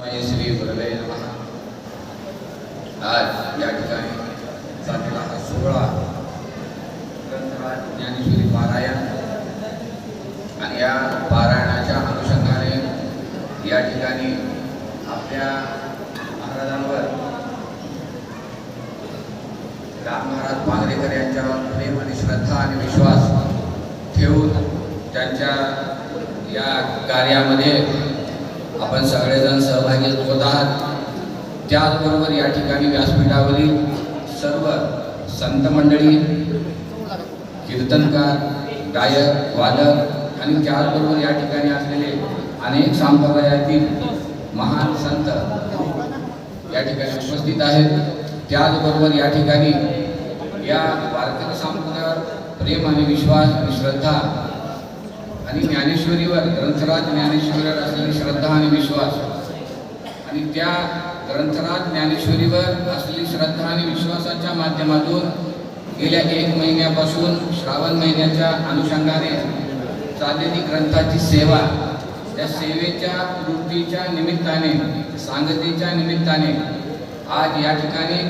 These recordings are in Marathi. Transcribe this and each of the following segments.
श्री गुरवे आज या ठिकाणी झालेला हा सोहळा ग्रंथराज ज्ञानेश्वरी पारायण. आणि या पारायणाच्या अनुषंगाने या ठिकाणी आपल्या महाराजांवर राम महाराज पांगरेकर यांच्यावर प्रेम आणि श्रद्धा आणि विश्वास ठेवून त्यांच्या या कार्यामध्ये आपण सगळेजण सहभागी होत आहात. त्याचबरोबर या ठिकाणी व्यासपीठावरील सर्व संत मंडळी कीर्तनकार गायक वादक आणि त्याचबरोबर या ठिकाणी असलेले अनेक संप्रदायातील महान संत या ठिकाणी उपस्थित आहेत. त्याचबरोबर या ठिकाणी या वारकरी संप्रदायावर प्रेम आणि विश्वास आणि श्रद्धा आणि ज्ञानेश्वरीवर ग्रंथराज ज्ञानेश्वरीवर असलेली श्रद्धा आणि विश्वास. आणि त्या ग्रंथराज ज्ञानेश्वरीवर असलेली श्रद्धा आणि विश्वासाच्या माध्यमातून गेल्या एक महिन्यापासून श्रावण महिन्याच्या अनुषंगाने चाललेली ग्रंथाची सेवा त्या सेवेच्या वृत्तीच्या निमित्ताने सांगतेच्या निमित्ताने आज या ठिकाणी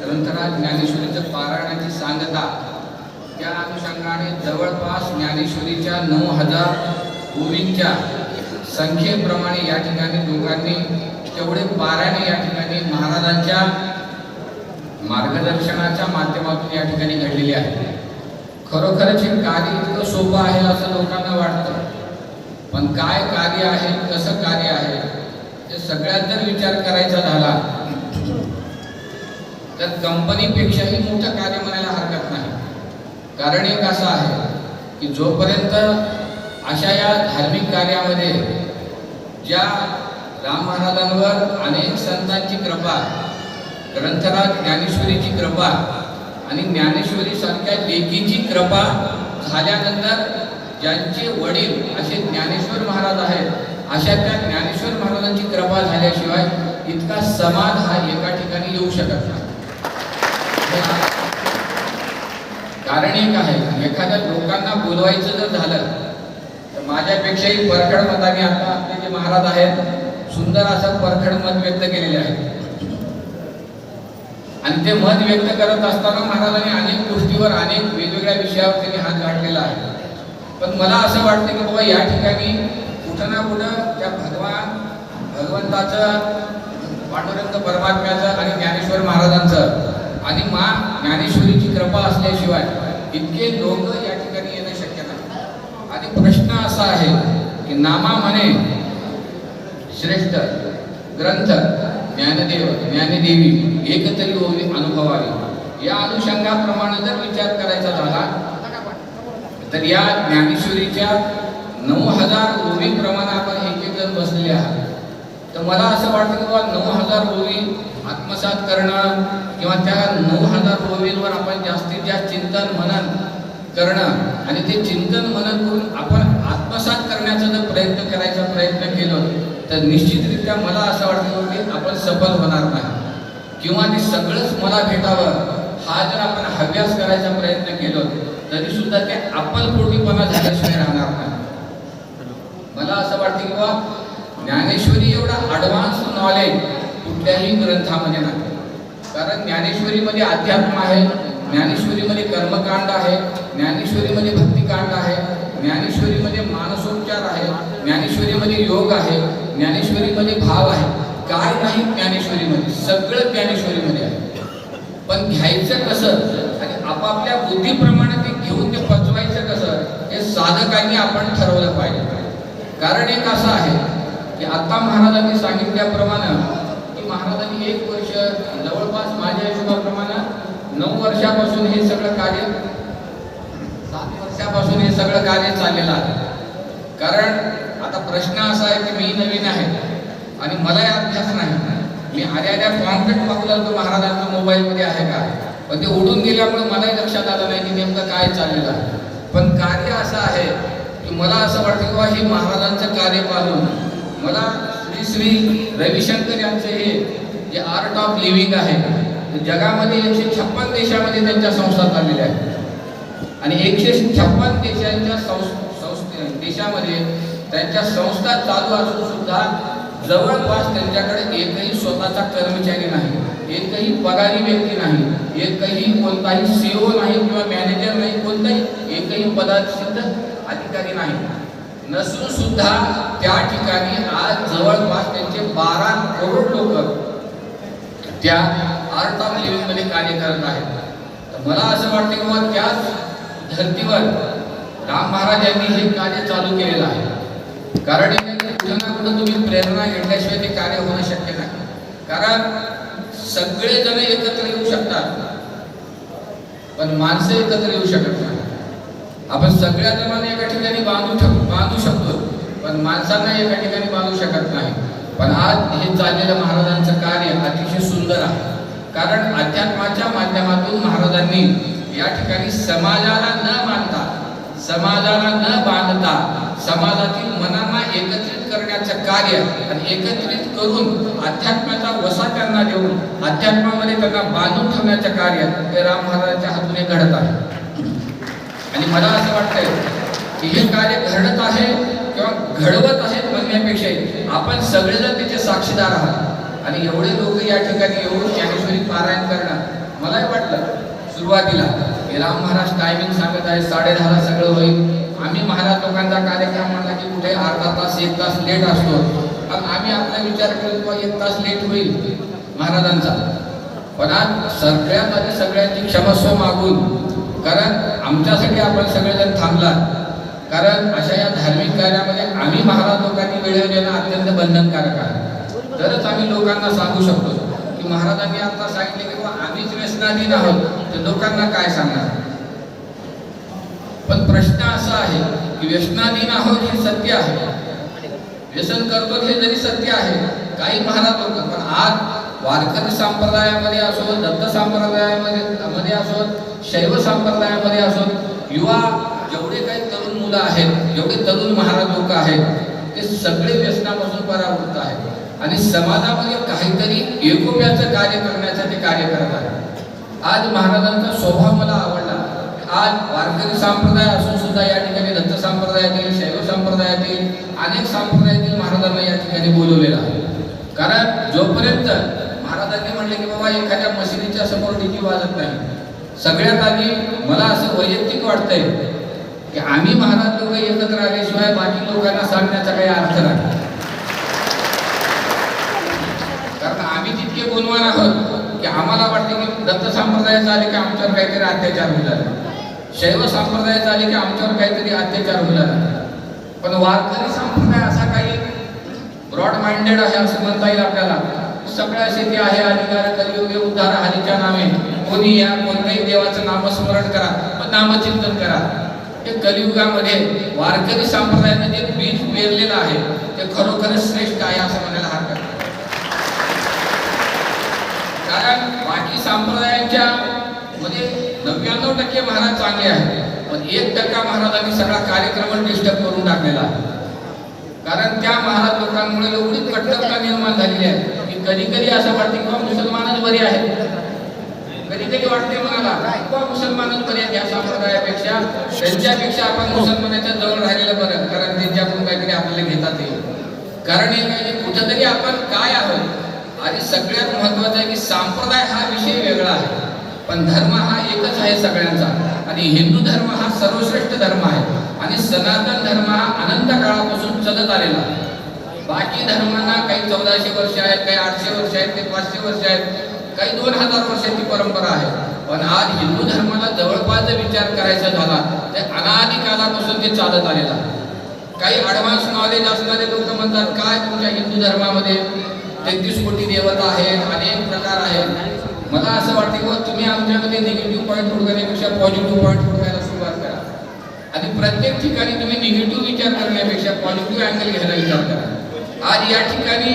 ग्रंथराज ज्ञानेश्वरीचं पारायणाची सांगता त्या अनुषंगाने जवळपास ज्ञानेश्वरीच्या नऊ हजार ओवींच्या संख्येप्रमाणे या ठिकाणी लोकांनी तेवढे पारायणे या ठिकाणी महाराजांच्या मार्गदर्शनाच्या माध्यमातून या ठिकाणी घडलेले आहे. खरोखरच हे कार्य इतकं सोपं आहे असं लोकांना वाटतं. पण काय कार्य आहे कसं कार्य आहे हे सगळ्यात जर विचार करायचा झाला तर कंपनीपेक्षाही मोठं कार्य म्हणायला हरकत नाही. कारण एक असं आहे की जोपर्यंत अशा या धार्मिक कार्यामध्ये ज्या राम महाराजांवर अनेक संतांची कृपा ग्रंथराज ज्ञानेश्वरीची कृपा आणि ज्ञानेश्वरी सारख्या कृपा झाल्यानंतर ज्यांचे वडील असे ज्ञानेश्वर महाराज आहेत अशा त्या ज्ञानेश्वर महाराजांची कृपा झाल्याशिवाय इतका समाज हा एका ठिकाणी येऊ शकत नाही. कारण एक आहे एखाद्या लोकांना बोलवायचं जर झालं तर माझ्यापेक्षाही परखड मताने आता आपले जे महाराज आहेत सुंदर असं परखड मत व्यक्त केलेले आहे आणि ते मत व्यक्त करत असताना महाराजांनी अनेक गोष्टीवर अनेक वेगवेगळ्या विषयावर त्यांनी हात गाठलेला आहे. पण मला असं वाटतं की बाबा या ठिकाणी कुठं ना कुठं त्या भगवान भगवंताचं पांडुरंग परमात्म्याचं आणि ज्ञानेश्वर महाराजांचं आणि मा ज्ञानेश्वरीची कृपा असल्याशिवाय इतके लोक या ठिकाणी येणं शक्य नाही. आणि प्रश्न असा आहे की नामा म्हणे श्रेष्ठ ग्रंथ ज्ञानदेव ज्ञानदेवी एकतरी ओवी अनुभवावी. या अनुषंगाप्रमाणे जर विचार करायचा झाला तर या ज्ञानेश्वरीच्या नऊ हजार ओवीप्रमाणे आपण एक एक जण बसलेले आहात. तर मला असं वाटतं की बाबा नऊ हजार ओवी आत्मसात करणं किंवा त्या नऊ हजार ओवींवर आपण जास्तीत जास्त चिंतन मनन करणं आणि ते चिंतन मनन करून आपण आत्मसात करण्याचा जर प्रयत्न करायचा प्रयत्न केलो तर निश्चितरित्या मला असं वाटतं की आपण सफल होणार नाही. किंवा ते सगळंच मला भेटावं हा जर आपण हव्यास करायचा प्रयत्न केलो तरी सुद्धा ते अप्पलपोटीपणा झाल्याशिवाय राहणार नाही. मला असं वाटतं की बाबा नॉलेज कुठल्याही ग्रंथामध्ये नाही. कारण ज्ञानेश्वरीमध्ये अध्यात्म आहे ज्ञानेश्वरीमध्ये कर्मकांड आहे ज्ञानेश्वरीमध्ये भक्तिकांड आहे ज्ञानेश्वरीमध्ये मानसोपचार आहे ज्ञानेश्वरीमध्ये योग आहे ज्ञानेश्वरीमध्ये भाव आहे. काय नाही ज्ञानेश्वरीमध्ये सगळं ज्ञानेश्वरीमध्ये आहे. पण घ्यायचं कसं आणि आपापल्या बुद्धीप्रमाणे ते घेऊन ते पचवायचं कसं हे साधकांनी आपण ठरवलं पाहिजे. कारण एक असं आहे की आता महाराजांनी सांगितल्याप्रमाणे की महाराजांनी एक वर्ष जवळपास माझ्या हिशोबाप्रमाणे नऊ वर्षापासून हे सगळं कार्य सात वर्षापासून हे सगळं कार्य चाललेलं आहे. कारण आता प्रश्न असा आहे की मी नवीन आहे आणि मलाही अभ्यास नाही. मी आल्या आल्या कॉन्फिट पाहू तर महाराजांच्या मोबाईलमध्ये आहे का? पण ते उडून गेल्यामुळे मलाही लक्षात आलं नाही की नेमकं काय चाललेलं आहे. पण कार्य असं आहे की मला असं वाटतं की बा हे महाराजांचं कार्य पाहून मला श्री श्री रविशंकर यांचं हे जे आर्ट ऑफ लिव्हिंग आहे जगामध्ये एकशे छप्पन देशामध्ये त्यांच्या संस्था चाललेल्या आहेत. आणि एकशे छप्पन देशांच्या संस्थे देशामध्ये त्यांच्या संस्था चालू असून सुद्धा जवळपास त्यांच्याकडे एकही स्वतःचा कर्मचारी नाही एकही पगारी व्यक्ती नाही एकही कोणताही सीओ नाही किंवा मॅनेजर नाही कोणताही एकही पदासिद्ध अधिकारी नाही. नसून सुद्धा त्या ठिकाणी आज जवळपास त्यांचे बारा करोड लोक त्या आर्ट ऑफ लिव्हिंगमध्ये कार्य करत आहेत. तर मला असं वाटतं की बाबा त्याच धर्तीवर राम महाराज यांनी हे कार्य चालू केलेलं आहे. कारण कुठं ना कुठं तुम्ही प्रेरणा घेतल्याशिवाय ते कार्य होणं शक्य नाही. कारण सगळे जण एकत्र येऊ शकतात. पण माणसं एकत्र येऊ शकत नाही. आपण सगळ्या जणांना एका ठिकाणी बांधू शक बांधू शकतो पण माणसांना एका ठिकाणी बांधू शकत नाही. पण आज हे चाललेलं महाराजांचं कार्य अतिशय सुंदर आहे. कारण अध्यात्माच्या माध्यमातून महाराजांनी या ठिकाणी समाजाला न मानता समाजाला न बांधता समाजातील मनांना एकत्रित करण्याचं कार्य आणि एकत्रित करून अध्यात्माचा वसा त्यांना देऊन अध्यात्मामध्ये त्यांना बांधून ठेवण्याचं कार्य हे राम महाराजांच्या हातून घडत आहे. आणि मला असं वाटतंय की हे कार्य घडत आहे किंवा घडवत आहेत म्हणण्यापेक्षा आपण सगळेजण त्याचे साक्षीदार आहात. आणि एवढे लोक या ठिकाणी येऊन ज्ञानेश्वरी पारायण करणं मलाही वाटलं सुरुवातीला. हे राम महाराज टायमिंग सांगत आहे साडेदहाला सगळं होईल. आम्ही महाराज लोकांचा कार्यक्रम म्हणला की कुठे अर्धा तास एक तास लेट असतो. पण आम्ही आपला विचार केला किंवा एक तास लेट होईल महाराजांचा. पण आज सगळ्यांमध्ये सगळ्यांची क्षमस्व मागून कारण आमच्यासाठी आपण सगळेजण थांबला कारण अशा या धार्मिक कार्यामध्ये आम्ही महाराज लोकांनी वेळेवर येणं अत्यंत बंधनकारक आहे. तरच आम्ही लोकांना सांगू शकतो की महाराजांनी आता सांगितले की बाबा आम्हीच व्यसनाधीन आहोत तर लोकांना काय सांगणार? पण प्रश्न असा आहे की व्यसनाधीन आहोत हे सत्य आहे. व्यसन करतो हे जरी सत्य आहे काही महाराज लोक पण आज वारकरी संप्रदायामध्ये असो दत्त संप्रदायामध्ये मध्ये असो शैव संप्रदायामध्ये असो युवा जेवढे काही तरुण मुलं आहेत जेवढे तरुण महाराज लोक आहेत ते सगळे व्यसनापासून परावृत्त आहेत. आणि समाजामध्ये काहीतरी एकोप्याचं कार्य करण्याचं ते कार्य करत आहेत. आज महाराजांचा स्वभाव मला आवडला. आज वारकरी संप्रदाय असून सुद्धा या ठिकाणी दत्त संप्रदायातील शैव संप्रदायातील अनेक संप्रदायातील महाराजांना या ठिकाणी बोलवलेलं आहे. कारण जोपर्यंत महाराजांनी म्हणले की बाबा एखाद्या मशिनीच्या समोर डिकी वाजत नाही. सगळ्यात आधी मला असं वैयक्तिक वाटतंय की आम्ही महाराज लोक एकत्र आल्याशिवाय बाकी लोकांना सांगण्याचा काही अर्थ नाही. कारण आम्ही तितके गुणवान आहोत की आम्हाला वाटते की दत्त संप्रदायाचं आले की आमच्यावर काहीतरी अत्याचार होईल शैव संप्रदायाचं आले की आमच्यावर काहीतरी अत्याचार होईल पण वारकरी संप्रदाय असा काही ब्रॉड माइंडेड आहे असं म्हणता येईल आपल्याला. सगळ्या शेती आहे अधिकार कलियुगे उद्धार हरीच्या नामे कोणी या कोणत्याही देवाचं नामस्मरण करा पण नामचिंतन करा. हे कलियुगामध्ये वारकरी संप्रदायाने जे बीज पेरलेलं आहे ते खरोखरच श्रेष्ठ आहे असं म्हणायला हरकत नाही. कारण बाकी संप्रदायांच्या मध्ये नव्याण्णव टक्के महाराज चांगले आहेत पण एक टक्का महाराजांनी सगळा कार्यक्रम डिस्टर्ब करून टाकलेला कारण त्या महाराज लोकांमुळे एवढी कट्टरता निर्माण झालेली आहे. कधी कधी असं वाटते किंवा मुसलमानच बरे आहेत. कधी कधी वाटते मला किंवा मुसलमानच बरे आहेत. या संप्रदायापेक्षा त्यांच्यापेक्षा आपण मुसलमानाच्या जवळ राहिलेलं बरं कारण त्यांच्याकडून काहीतरी आपल्याला घेतात येईल कारण हे काय कुठंतरी आपण काय आहोत? आणि सगळ्यात महत्वाचं आहे की संप्रदाय हा विषय वेगळा आहे. पण धर्म हा एकच आहे सगळ्यांचा. आणि हिंदू धर्म हा सर्वश्रेष्ठ धर्म आहे. आणि सनातन धर्म हा अनंत काळापासून चलत आलेला आहे. बाकी धर्मांना काही चौदाशे वर्ष आहेत काही आठशे वर्ष आहेत काही पाचशे वर्ष आहेत काही दोन हजार वर्षाची परंपरा आहे. पण आज हिंदू धर्माला जवळपास जर विचार करायचा झाला तर अनादी कालापासून ते चालत आलेला आहे. काही ॲडव्हान्स नॉलेज असणारे लोक म्हणतात काय तुमच्या हिंदू धर्मामध्ये तेहतीस कोटी देवता आहेत अनेक प्रकार आहेत. मला असं वाटते की तुम्ही आमच्यामध्ये निगेटिव्ह पॉईंट हुडकण्यापेक्षा पॉझिटिव्ह पॉईंट हुडकायला सुरुवात करा. आणि प्रत्येक ठिकाणी तुम्ही निगेटिव्ह विचार करण्यापेक्षा पॉझिटिव्ह अँगल घ्यायला विचार करा. आज या ठिकाणी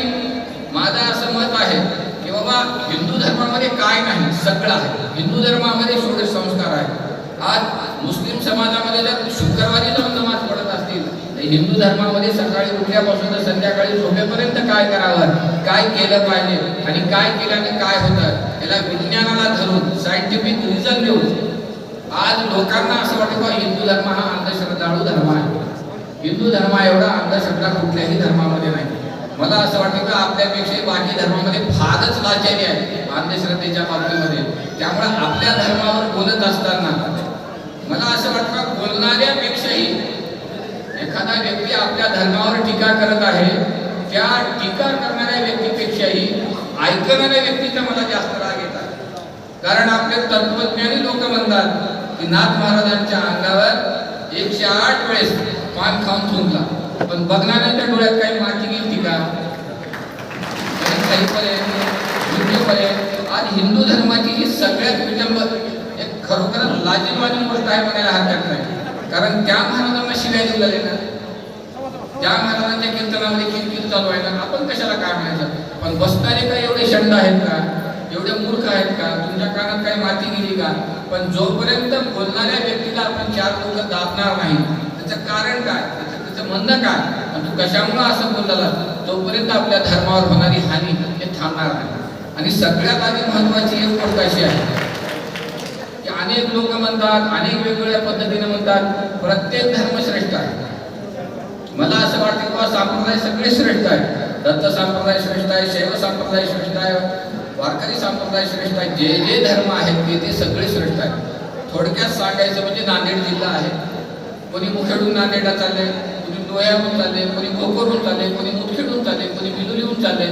माझं असं मत आहे की बाबा हिंदू धर्मामध्ये काय नाही सगळं आहे. हिंदू धर्मामध्ये सोडे संस्कार आहेत. आज मुस्लिम समाजामध्ये जर शुक्रवारी जाऊन नमाज पडत असतील तर हिंदू धर्मामध्ये सकाळी उठल्यापासून तर संध्याकाळी झोपेपर्यंत काय करावं? काय केलं पाहिजे? आणि काय केल्याने काय होतं? याला विज्ञानाला धरून सायंटिफिक रिझन देऊन आज लोकांना असं वाटतं की हिंदू धर्म हा अंधश्रद्धाळू धर्म आहे. हिंदू धर्म एवढा अंधश्रद्धा कुठल्याही धर्मामध्ये नाही. मला असं वाटतं की आपल्यापेक्षा बाकी धर्मामध्ये फारच लाचारी आहे अंधश्रद्धेच्या बाबतीमध्ये त्यामुळे आपल्या धर्मावर बोलत असताना मला असं वाटतं का बोलणाऱ्यापेक्षाही एखादा व्यक्ती आपल्या धर्मावर टीका करत आहे त्या टीका करणाऱ्या व्यक्तीपेक्षाही ऐकणाऱ्या व्यक्तीचा मला जास्त राग येतात कारण आपले तत्वज्ञानी लोक म्हणतात की नाथ महाराजांच्या अंगावर एकशे आठ वेळेस पान खाऊन थुंकला. पण बघणाऱ्यांच्या डोळ्यात काही माती गेली का? आज हिंदू धर्माची ही सगळ्यात विलंब एक खरोखर लाजीवाली गोष्ट आहे म्हणायला हरकत नाही. कारण त्या महाराजांना शिव्या दिला ना. त्या महाराजांच्या कीर्तनामध्ये किरकिर चालू आहे ना. आपण कशाला काय म्हणायचं? पण बसणारे काय एवढे शंड आहेत का? एवढे मूर्ख आहेत का? तुमच्या कानात काही माती गेली का? पण जोपर्यंत बोलणाऱ्या व्यक्तीला आपण चार लोक दाबणार नाही त्याचं कारण काय? म्हणणं काय? आणि तू कशामुळं असं बोलला? तोपर्यंत आपल्या धर्मावर होणारी हानी हे थांबणार नाही. आणि सगळ्यात आधी महत्वाची एक गोष्ट अशी आहे की अनेक लोक म्हणतात अनेक वेगवेगळ्या पद्धतीने म्हणतात प्रत्येक धर्म श्रेष्ठ आहे. मला असं वाटतं की बाबा संप्रदाय सगळे श्रेष्ठ आहे दत्त संप्रदाय श्रेष्ठ आहे शैव संप्रदाय श्रेष्ठ आहे वारकरी संप्रदाय श्रेष्ठ आहे जे जे धर्म आहेत ते ते सगळे श्रेष्ठ आहेत. थोडक्यात सांगायचं म्हणजे नांदेड जिल्हा आहे. कोणी मुखेडून नांदेडला चालले कोणी होऊन चालले कोणी कोकरून चालले कोणी मुदखेडून चालले कोणी बिजुलीहून चालले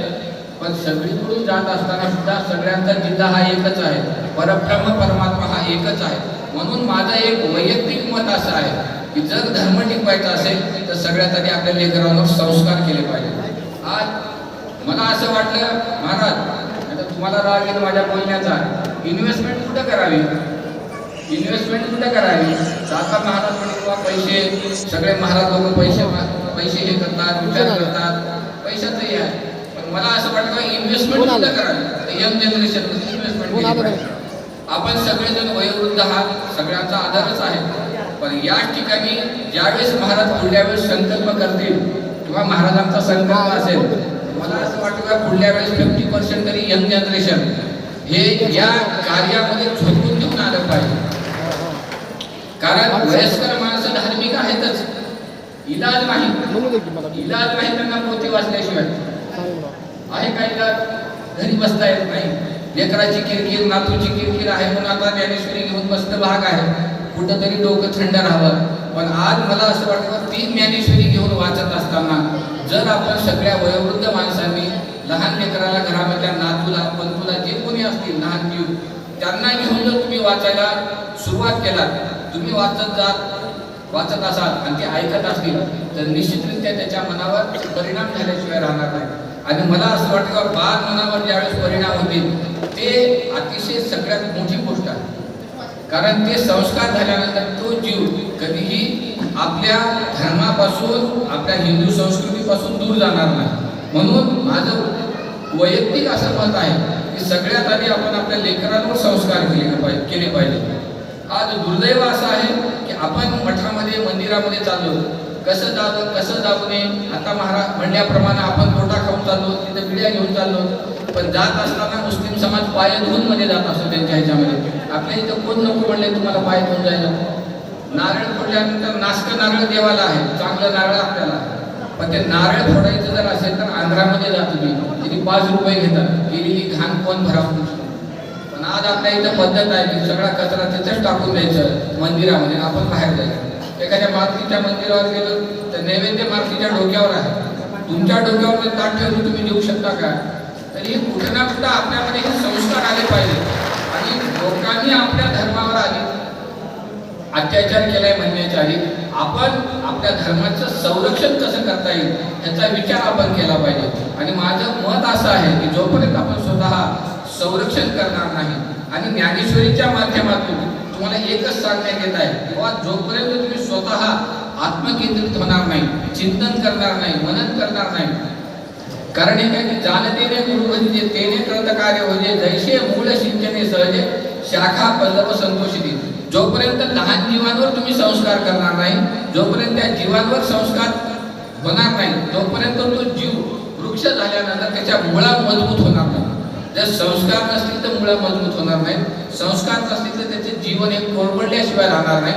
पण सगळीकडून जात असताना सुद्धा सगळ्यांचा जिल्हा हा एकच आहे. परब्रह्म परमात्मा हा एकच आहे. म्हणून माझं एक वैयक्तिक मत असं आहे की जर धर्म टिकवायचा असेल तर सगळ्यात आधी आपल्या लेकरांवर संस्कार केले पाहिजे. आज मला असं वाटलं महाराज आता तुम्हाला राग येईल माझ्या बोलण्याचा. इन्व्हेस्टमेंट कुठं करावी? इन्व्हेस्टमेंट कुठं करावी. आता महाराज किंवा पैसे सगळे महाराज लोक पैसे पैसे हे करतात विचार करतात. पैशाचं हे आहे. पण मला असं वाटतं इन्व्हेस्टमेंट आलं? कुठं करावी. Young generation investment? आपण सगळेजण वयोवृद्ध आहात सगळ्यांचा आदरच आहे. पण या ठिकाणी ज्यावेळेस महाराज पुढल्या वेळेस संकल्प करतील किंवा महाराजांचा संकल्प असेल मला असं वाटतं का पुढल्या वेळेस फिफ्टी पर्सेंट तरी यंग जनरेशन हे या कार्यामध्ये झोकून घेऊन आलं पाहिजे? कारण वयस्कर माणसं धार्मिक आहेतच. इलाज नाही. इलाज नाही त्यांना पोथी वाचल्याशिवाय. आहे का इलाज? घरी बसता येत नाही. लेकराची किरकिर नातूची किरकिर आहे म्हणून आता ज्ञानेश्वरी घेऊन बसत भाग आहे. कुठंतरी डोकं थंड राहावं. पण आज मला असं वाटतं ती ज्ञानेश्वरी घेऊन वाचत असताना जर आपण सगळ्या वयोवृद्ध माणसांनी लहान लेकराला घरामधल्या नातूला पंतूला जे कोणी असतील लहान जीव त्यांना घेऊन जर तुम्ही वाचायला सुरुवात केला तुम्ही वाचत जात वाचत असाल आणि ते ऐकत असतील तर निश्चितरित्या त्याच्या मनावर परिणाम झाल्याशिवाय राहणार नाही. आणि मला असं वाटतं का बाल मनावर ज्यावेळेस परिणाम होतील ते अतिशय सगळ्यात मोठी गोष्ट आहे. कारण ते संस्कार झाल्यानंतर तो जीव कधीही आपल्या धर्मापासून आपल्या हिंदू संस्कृतीपासून दूर जाणार नाही. म्हणून माझं वैयक्तिक असं मत आहे की सगळ्यात आधी आपण आपल्या लेकरांवर संस्कार केले पाहिजे केले पाहिजे. आज दुर्दैव असं आहे की आपण मठामध्ये मंदिरामध्ये चाललो. कसं जावं कसं जाऊ नये आता महाराज म्हणण्याप्रमाणे आपण पोटा खाऊन चाललो तिथे पिढ्या घेऊन चाललो. पण जात असताना मुस्लिम समाज पाय धुवून मध्ये जात असतो त्यांच्या ह्याच्यामध्ये. आपल्या इथं कोण नको म्हणले तुम्हाला पाय धुवून जायला? नारळ फोडल्यानंतर नास्क नारळ देवाला आहे. चांगलं नारळ आपल्याला. पण ते नारळ फोडायचं जर असेल तर आंध्रामध्ये जा तुम्ही. तिथे पाच रुपये घेतात. गेलेली घाण कोण भरावं? पण आज आपल्या इथं पद्धत आहे की सगळा कचरा तिथेच टाकून द्यायचं मंदिरामध्ये आपण बाहेर जायचं. एखाद्या मारुतीच्या मंदिरावर गेलो तर नैवेद्य मारुतीच्या डोक्यावर आहे. तुमच्या डोक्यावर ताट ठेवून तुम्ही देऊ शकता का? तर हे कुठं ना कुठं आपल्यामध्ये हे संस्कार आले पाहिजे. आणि लोकांनी आपल्या धर्मावर आले अत्याचार केलाय म्हणण्याच्या आधी आपण आपल्या धर्माचं संरक्षण कसं करता येईल ह्याचा विचार आपण केला पाहिजे. आणि माझं मत असं आहे की जोपर्यंत आपण स्वतः संरक्षण करणार नाही. आणि ज्ञानेश्वरीच्या माध्यमातून तुम्हाला एकच सांगण्यात येत आहे किंवा जोपर्यंत तुम्ही स्वतः आत्मकेंद्रित होणार नाही चिंतन करणार नाही मनन करणार नाही कारण हे काय की जाणतेने गुरु म्हणजे तेने कृत कार्य म्हणजे जैसे मूळ सिंचने सहजे शाखा पल्लव संतोषिती. जोपर्यंत लहान जीवांवर तुम्ही संस्कार करणार नाही जोपर्यंत त्या जीवांवर संस्कार होणार नाही तोपर्यंत तो जीव वृक्ष झाल्यानंतर त्याच्या मुळा मजबूत होणार नाही. जर संस्कार नसतील तर मुळा मजबूत होणार नाही संस्कार नसतील तर त्याचे जीवन हे कोरबडल्याशिवाय राहणार नाही.